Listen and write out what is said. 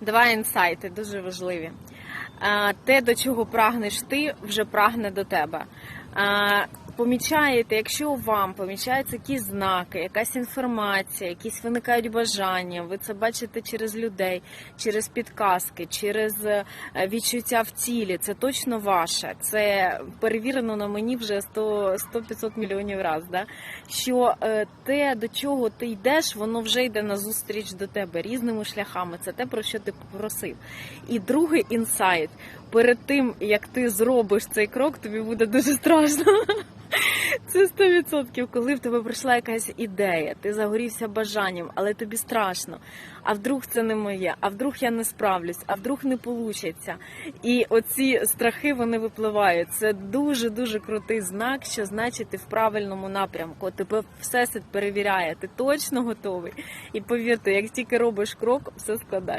Два інсайти дуже важливі. Те, до чого прагнеш ти, вже прагне до тебе. Помічаєте, якщо вам помічаються якісь знаки, якась інформація, якісь виникають бажання, ви це бачите через людей, через підказки, через е, відчуття в тілі. Це точно ваше. Це перевірено на мені вже 100 100-500 мільйонів разів. Да? Що е, те, до чого ти йдеш, воно вже йде назустріч до тебе різними шляхами. Це те, про що ти попросив. І другий інсайт: перед тим як ти зробиш цей крок, тобі буде дуже страшно. Це 100%, коли в тебе прийшла якась ідея, ти загорівся бажанням, але тобі страшно. А вдруг це не моє, а вдруг я не справлюсь, а вдруг не получиться. І оці страхи вони випливають. Це дуже дуже крутий знак, що значить ти в правильному напрямку. Тебе всесвіт перевіряє, ти точно готовий. І повірте, як тільки робиш крок, все складає.